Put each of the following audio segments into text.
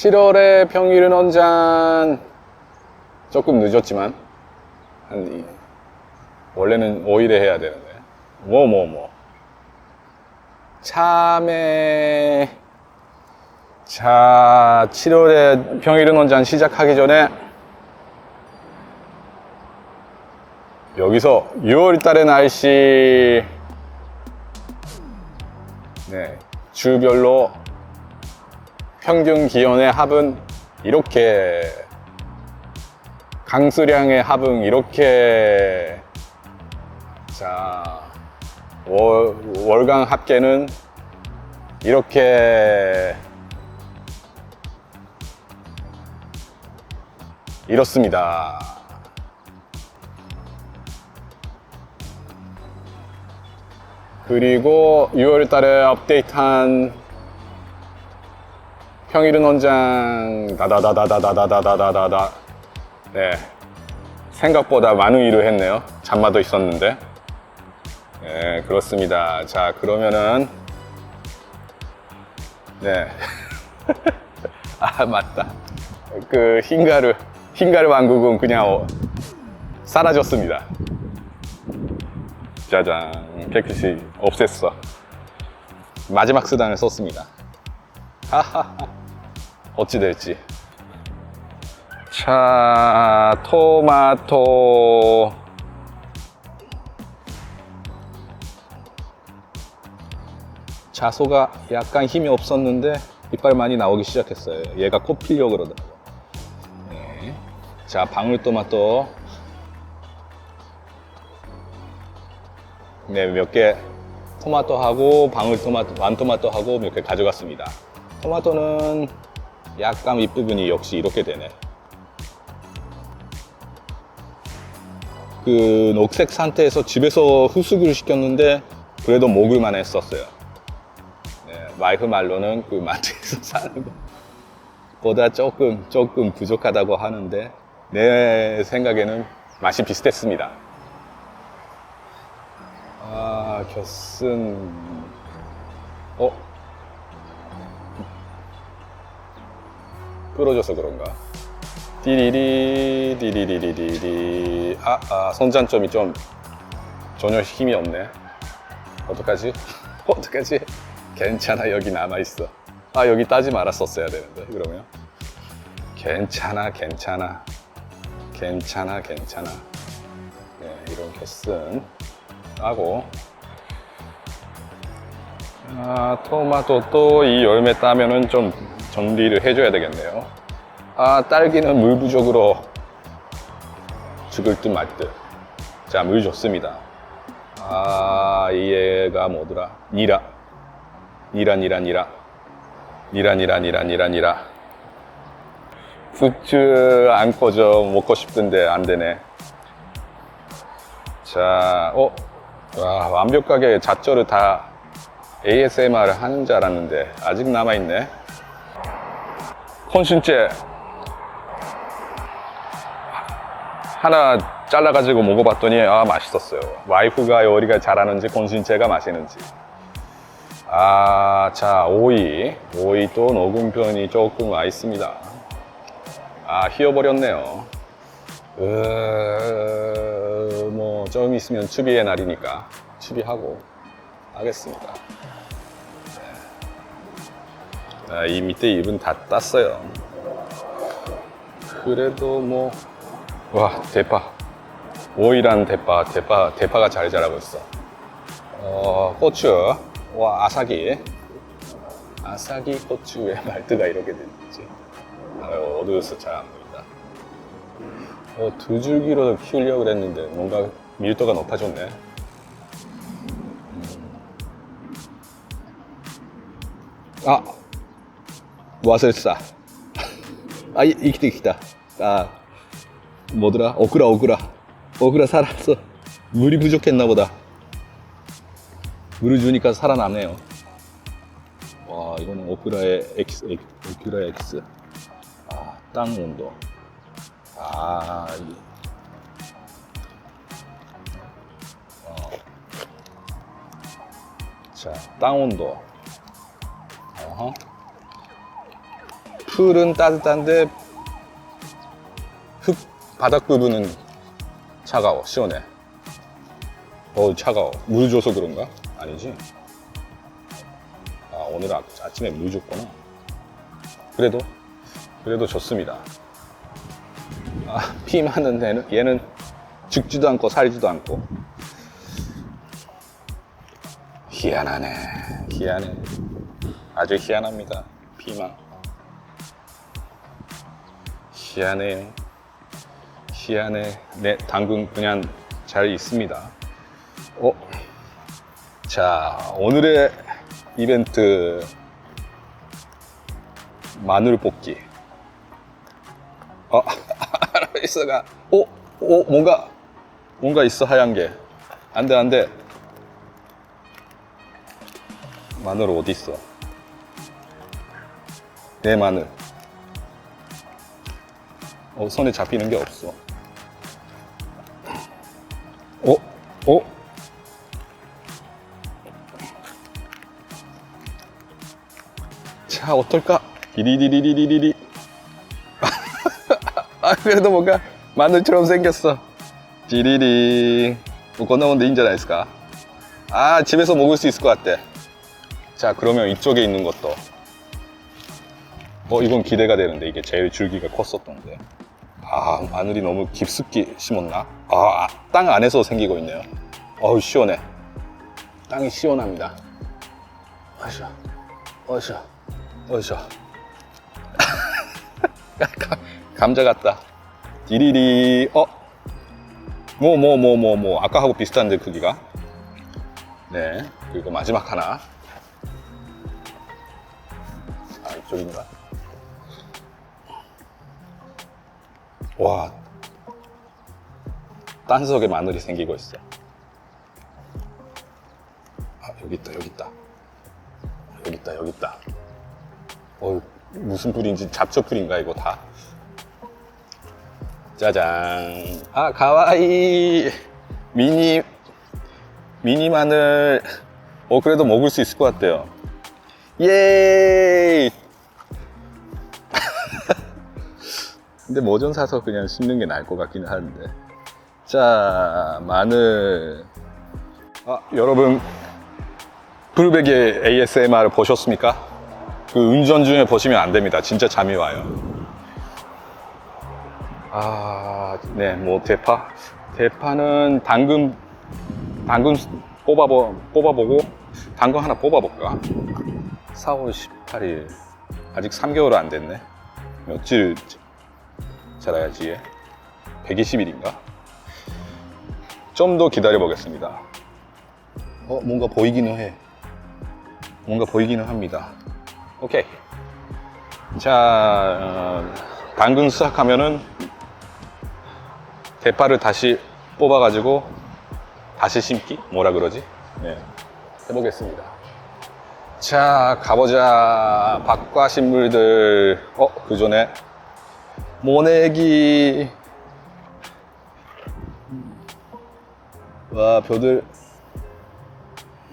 7월에 평일은 언잔 조금 늦었지만 한 이- 원래는 5일에 해야 되는데. 뭐 뭐 뭐. 참에 자 7월에 평일은 언잔 시작하기 전에 여기서 6월 달의 날씨. 네, 주별로 평균 기온의 합은 이렇게 강수량의 합은 이렇게 자 월, 월강 합계는 이렇게 이렇습니다. 그리고 6월 달에 업데이트한 평일은 원장 다다다다다다다다다다다 네 생각보다 많은 일을 했네요 잠마도 있었는데 네 그렇습니다 자 그러면은 네아 맞다 그 흰가루 흰가루 왕국은 그냥 어, 사라졌습니다 짜잔 깨끗이 없앴어 마지막 수단을 썼습니다 하하하 어찌 될지. 자 토마토. 자소가 약간 힘이 없었는데 이빨 많이 나오기 시작했어요. 얘가 코 피려고 그러더라고 네. 자 방울토마토. 네, 몇 개? 토마토하고 방울토마토, 완토마토하고 몇 개 가져갔습니다. 토마토는 약간 윗부분이 역시 이렇게 되네. 그 녹색 상태에서 집에서 후숙을 시켰는데 그래도 먹을만 했었어요. 네, 마이크 말로는 그 마트에서 사는 것보다 조금 조금 부족하다고 하는데 내 생각에는 맛이 비슷했습니다. 아, 겨슨. 끌어줘서 그런가? 띠리리, 디리리리리리. 아, 아, 손잔점이 좀 전혀 힘이 없네. 어떡하지? 어떡하지? 괜찮아, 여기 남아있어. 아, 여기 따지 말았었어야 되는데, 그러면. 괜찮아, 괜찮아. 괜찮아, 괜찮아. 네, 이런 겨슨. 따고 아, 토마토 또 이 열매 따면은 좀 정리를 해줘야 되겠네요. 아, 딸기는 물 부족으로 죽을 듯 말 듯. 자, 물 줬습니다. 아, 이 얘가 뭐더라? 니라. 니라, 니라, 니라. 니라, 니라, 니라, 니라, 니라. 굿즈 안 꺼져. 먹고 싶던데 안 되네. 자, 어? 와, 완벽하게 자절을 다 ASMR을 하는 줄 알았는데 아직 남아있네 콘신째 하나 잘라가지고 먹어봤더니 아 맛있었어요. 와이프가 요리가 잘하는지 콘신째가 맛있는지. 아 자 오이. 오이 또 녹은 편이 조금 와 있습니다. 아 휘어버렸네요. 으, 뭐, 좀 있으면 추비의 날이니까 추비하고 하겠습니다. 아, 이 밑에 잎은 다 땄어요. 그래도 뭐, 와, 대파. 오이란 대파, 대파, 대파가 잘 자라고 있어. 어, 고추. 와, 아사기. 아사기 고추에 말드가 이렇게 됐지. 아유, 어두워서 잘 안 보인다. 어, 두 줄기로 키우려고 그랬는데 뭔가 밀도가 높아졌네. 아, 와슬싸. 아, 이- 이기다, 이기다. 아, 뭐더라? 오그라, 오그라. 오그라 살았어. 물이 부족했나 보다. 물을 주니까 살아나네요. 와, 이거는 오크라의 X, 오크라의 X. 아, 땅 온도. 아, 이- 어. 자, 땅 온도. 어허. 풀은 따뜻한데 흙 바닥 부분은 차가워 시원해. 어 차가워. 물 줘서 그런가? 아니지. 아 오늘 아, 아침에 물 줬구나. 그래도 그래도 좋습니다. 아 피 많은 애는 얘는 죽지도 않고 살지도 않고. 희한하네. 희한해. 아주 희한합니다. 피망 희한해요 희한해 네 당근 그냥 잘 있습니다. 어? 자 오늘의 이벤트. 마늘 볶기. 어? 아라비스가 오, 오 뭔가 뭔가 있어 하얀 게. 안 돼 안 돼. 마늘 어디 있어? 내 마늘 어, 손에 잡히는 게 없어 어? 어? 자 어떨까? 디리디리리리리 아 그래도 뭔가 마늘처럼 생겼어 디리리 뭐 건너면 인자 나이스까? 아 집에서 먹을 수 있을 것 같대 자 그러면 이쪽에 있는 것도 어 이건 기대가 되는데 이게 제일 줄기가 컸었던데 아 마늘이 너무 깊숙이 심었나? 아 땅 안에서 생기고 있네요. 어우 시원해. 땅이 시원합니다. 어이샤 어이샤 어이샤 감자 같다. 디리리 어? 뭐 뭐 뭐 뭐 뭐 아까하고 비슷한데 크기가? 네 그리고 마지막 하나. 아 이쪽인가 와 딴석에 마늘이 생기고 있어. 아 여기 있다 여기 있다. 여기 있다 여기 있다. 어 무슨 풀인지 잡초 풀인가 이거 다. 짜잔. 아 가와이! 미니 미니 마늘. 어 그래도 먹을 수 있을 것 같대요. 예 근데 뭐좀 사서 그냥 심는 게 나을 것 같기는 하는데. 자 마늘. 아 여러분. 블루베개 ASMR 보셨습니까? 그 운전 중에 보시면 안 됩니다. 진짜 잠이 와요. 아, 네, 뭐 대파, 대파는 당근, 당근 뽑아보, 뽑아보고 당근 하나 뽑아볼까? 4월 18일. 아직 3개월 안 됐네. 며칠 얘? 120일인가? 좀 더 기다려 보겠습니다. 어, 뭔가 보이기는 해. 뭔가 보이기는 합니다. 오케이. 자, 어, 당근 수확하면은 대파를 다시 뽑아 가지고 다시 심기? 뭐라 그러지? 네. 해보겠습니다. 자, 가보자. 박과 식물들. 어, 그 전에 모내기. 와, 벼들.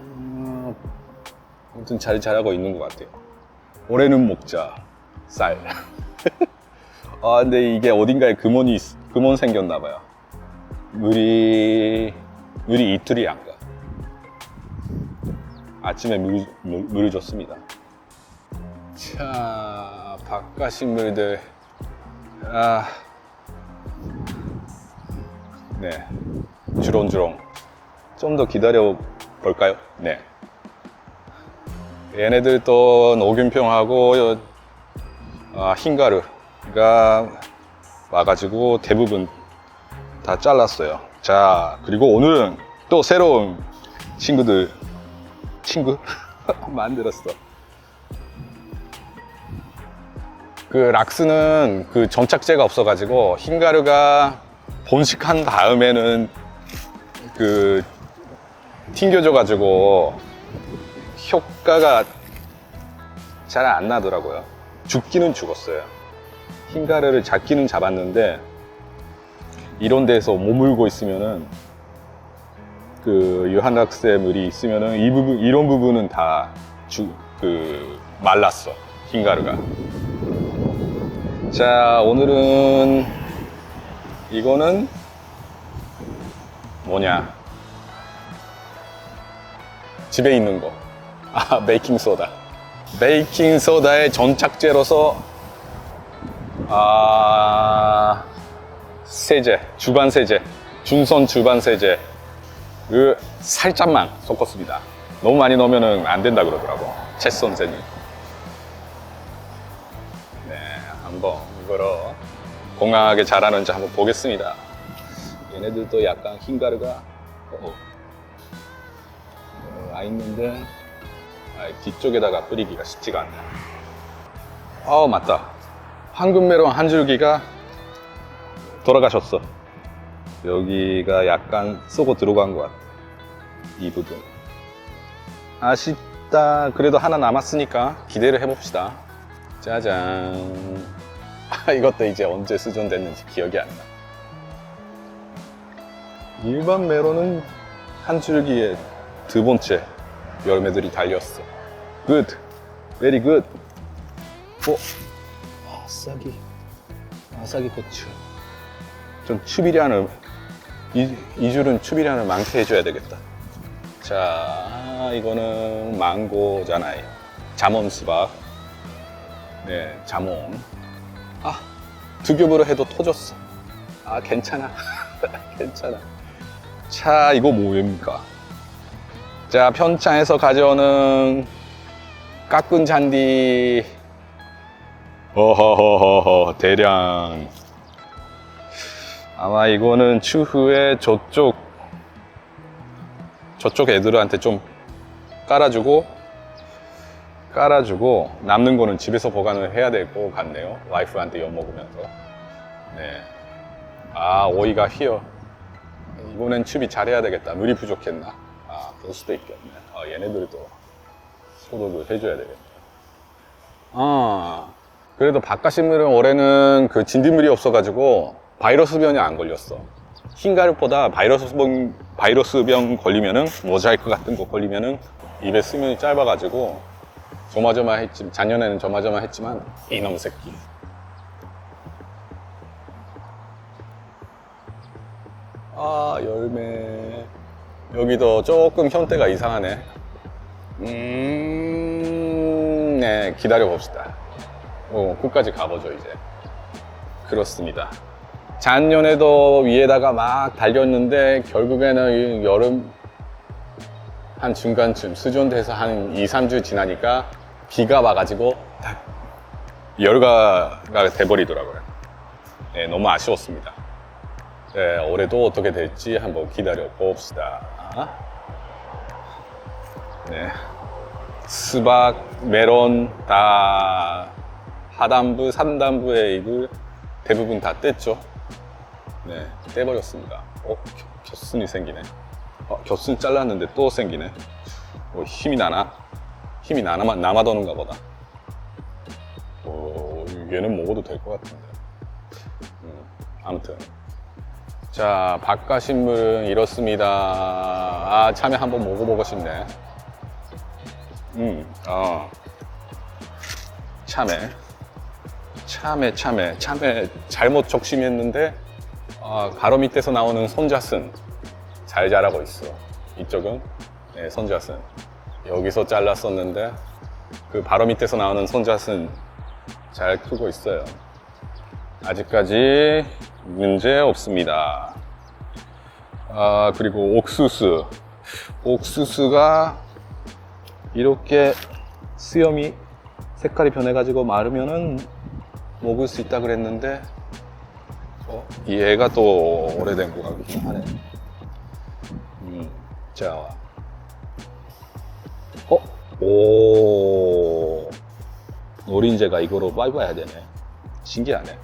음, 아무튼 잘 자라고 있는 것 같아요. 올해는 먹자. 쌀. 아, 근데 이게 어딘가에 금원이, 있- 금원 생겼나 봐요. 물이, 물이 이틀이 안 가. 아침에 물, 물, 물을 줬습니다. 자, 바깥 식물들. 아, 네. 주렁주렁. 좀 더 기다려 볼까요? 네. 얘네들 또 녹균평하고 아, 흰가루가 와가지고 대부분 다 잘랐어요. 자, 그리고 오늘은 또 새로운 친구들, 친구? 만들었어. 그 락스는 그 정착제가 없어가지고 흰가루가 본식한 다음에는 그 튕겨져가지고 효과가 잘 안 나더라고요. 죽기는 죽었어요. 흰가루를 잡기는 잡았는데 이런 데서 머물고 있으면은 그 유한락스의 물이 있으면은 이 부분 이런 부분은 다 주, 그 말랐어 흰가루가 자, 오늘은 이거는 뭐냐? 집에 있는 거. 아, 베이킹 소다. 베이킹 소다의 전착제로서 아, 세제, 주반 세제, 중선 주반 세제 그 살짝만 섞었습니다. 너무 많이 넣으면 안 된다 그러더라고. 채 선생님. 건강하게 자라는지 한번 보겠습니다. 얘네들도 약간 흰가루가 어, 어, 와 있는데 아, 뒤쪽에다가 뿌리기가 쉽지가 않네. 어 맞다. 황금 메론 한 줄기가 돌아가셨어. 여기가 약간 쏘고 들어간 것 같아. 이 부분. 아쉽다. 그래도 하나 남았으니까 기대를 해봅시다. 짜잔. 아, 이것도 이제 언제 수정됐는지 기억이 안 나. 일반 메론은 한 줄기에 두 번째 열매들이 달렸어. 굿. 베리 굿. 어? 아싸기. 아싸기 고추. 좀 추비량을, 이, 이 줄은 추비량을 많게 해줘야 되겠다. 자, 이거는 망고잖아요. 자몽 수박. 네, 자몽. 아, 두 겹으로 해도 터졌어. 아, 괜찮아. 괜찮아. 자, 이거 뭐입니까? 자, 편차에서 가져오는 깎은 잔디. 어허허허허, 대량. 아마 이거는 추후에 저쪽, 저쪽 애들한테 좀 깔아주고, 깔아주고, 남는 거는 집에서 보관을 해야 될 것 같네요. 와이프한테 엿먹으면서. 네. 아, 오이가 휘어. 이번엔 추비 잘해야 되겠다. 물이 부족했나? 아, 그럴 수도 있겠네. 아, 얘네들도 소독을 해줘야 되겠다. 아, 그래도 바깥식물은 올해는 그 진딧물이 없어가지고 바이러스 병이 안 걸렸어. 흰가루보다 바이러스 병, 바이러스 병 걸리면은 모자이크 같은 거 걸리면은 입에 수명이 짧아가지고 조마조마했지 작년에는 조마조마했지만 이놈 새끼. 아 열매 여기도 조금 형태가 이상하네. 음, 네 기다려 봅시다. 어, 끝까지 가보죠 이제. 그렇습니다. 작년에도 위에다가 막 달렸는데 결국에는 이 여름 한 중간쯤 수준돼서 한 2, 3주 지나니까 비가 와가지고 딱 열가가 돼버리더라고요. 네, 너무 아쉬웠습니다. 네, 올해도 어떻게 될지 한번 기다려 봅시다. 네. 수박, 메론 다 하단부, 상단부의 잎을 대부분 다 뗐죠. 네, 떼버렸습니다. 어, 겨- 겨순이 생기네. 어, 겨순 잘랐는데 또 생기네. 어, 힘이 나나? 힘이 나나, 남아도는가 보다. 어, 얘는 먹어도 될 것 같은데. 음, 아무튼. 자, 바깥식물은 이렇습니다. 아, 참외 한번 먹어보고 싶네. 음, 어. 참외. 참외, 참외. 참외 잘못 적심했는데, 아, 가로 밑에서 나오는 손자순. 잘 자라고 있어. 이쪽은, 네, 손자순. 여기서 잘랐었는데, 그 바로 밑에서 나오는 손자순 잘 크고 있어요. 아직까지 문제 없습니다. 아, 그리고 옥수수. 옥수수가 이렇게 수염이 색깔이 변해가지고 마르면은 먹을 수 있다 그랬는데, 어, 이 애가 또 오래된 것 같긴 하네. 음, 자. 어? 오. 노린재가 이거로 밟아야 되네. 신기하네.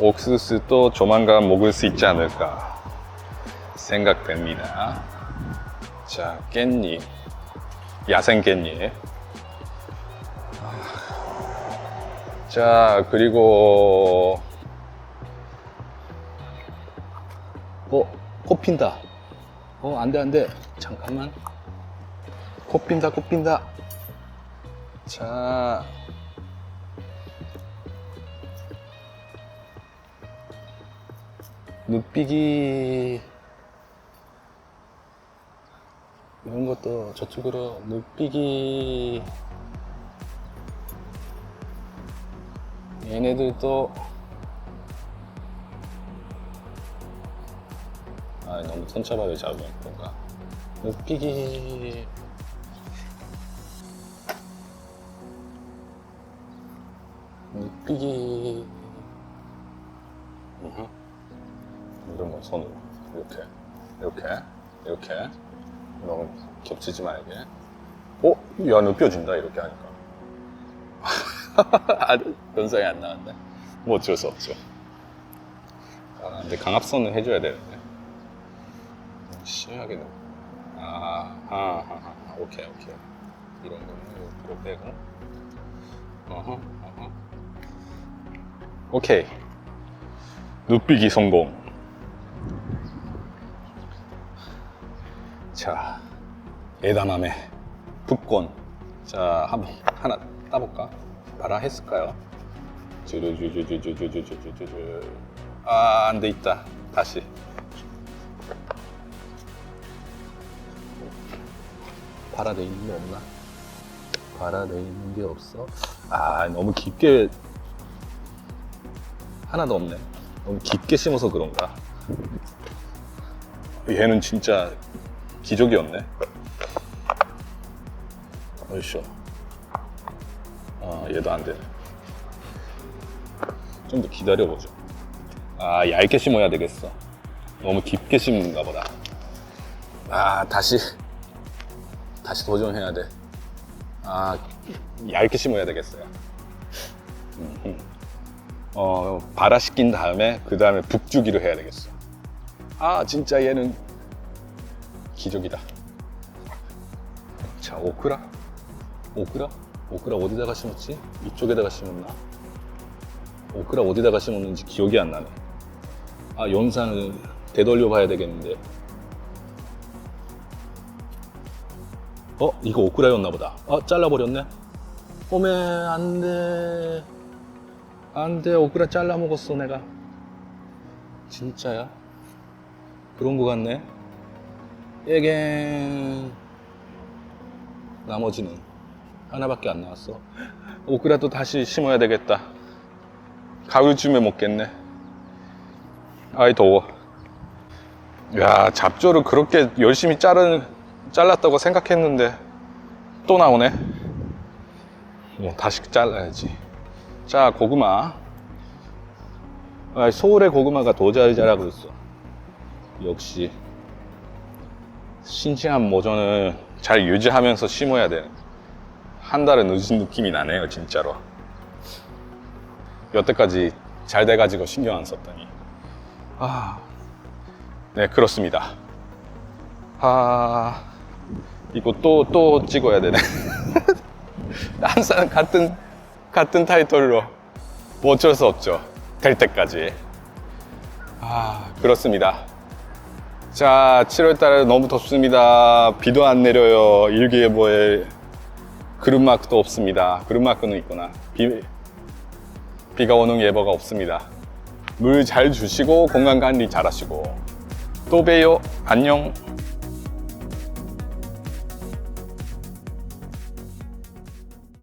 옥수수 또 조만간 먹을 수 있지 않을까 생각됩니다. 자, 깻잎. 야생 깻잎. 자, 그리고 어, 코 핀다. 어, 안 돼, 안 돼. 잠깐만. 꽃핀다, 꽃핀다. 자. 눕비기. 이런 것도 저쪽으로 눕비기. 얘네들도 아 너무 그런가? 늑비기. 늑비기. 음흠. 이런 거 손으로. 이렇게. 이렇게. 이렇게. 너무 겹치지 말게. 어? 야 느껴진다? 이렇게 하니까. 아, 연상이 안 나왔네. 뭐 어쩔 수 없죠. 아 근데 강압선은 해줘야 되는데 는 아, 아, 아, 아, 오케이 오케이. 이런 거는 이거 빼고. 어허 어허. 오케이. 눕비기 성공. 자 에다남의 북권. 자 한번 하나 따볼까? 바라 했을까요? 주르주주주주주주주주주 아 안 돼 있다. 다시 발아돼 있는 게 없나? 발아돼 있는 게 없어? 아 너무 깊게 하나도 없네. 너무 깊게 심어서 그런가? 얘는 진짜 기적이었네. 어이쇼 아 얘도 안 되네. 좀 더 기다려보죠. 아 얇게 심어야 되겠어. 너무 깊게 심는가 보다. 아 다시 다시 도전해야 돼 아 얇게 심어야 되겠어요. 음, 음. 어 발화시킨 다음에 그 다음에 북주기를 해야 되겠어 아 진짜 얘는 기적이다. 자 오크라. 오크라? 오크라 어디다가 심었지? 이쪽에다가 심었나? 오크라 어디다가 심었는지 기억이 안 나네. 아 영상을 되돌려 봐야 되겠는데 어 이거 오크라였나 보다. 아 잘라버렸네. 어메 안돼. 안돼 오크라 잘라 먹었어 내가. 진짜야? 그런 거 같네. 에겐. 나머지는 하나밖에 안 나왔어. 오크라도 다시 심어야 되겠다. 가을쯤에 먹겠네. 아이 더워. 야 잡초를 그렇게 열심히 자른, 잘랐다고 생각했는데 또 나오네 뭐 다시 잘라야지 자 고구마 아, 서울의 고구마가 더잘 자라고 있어 역시 싱싱한 모전을 잘 유지하면서 심어야 돼. 한 달은 늦은 느낌이 나네요, 진짜로. 여태까지 잘 돼가지고 신경 안 썼더니. 아, 네, 그렇습니다. 아, 이거 또, 또 찍어야 되네. 항상 같은, 같은 타이틀로. 뭐 어쩔 수 없죠. 될 때까지. 아, 그렇습니다. 자, 7월달에 너무 덥습니다. 비도 안 내려요. 일기예보에 그룹마크도 없습니다. 그룹마크는 있구나. 비, 비가 오는 예보가 없습니다. 물 잘 주시고 건강 관리 잘 하시고 또 봬요. 안녕.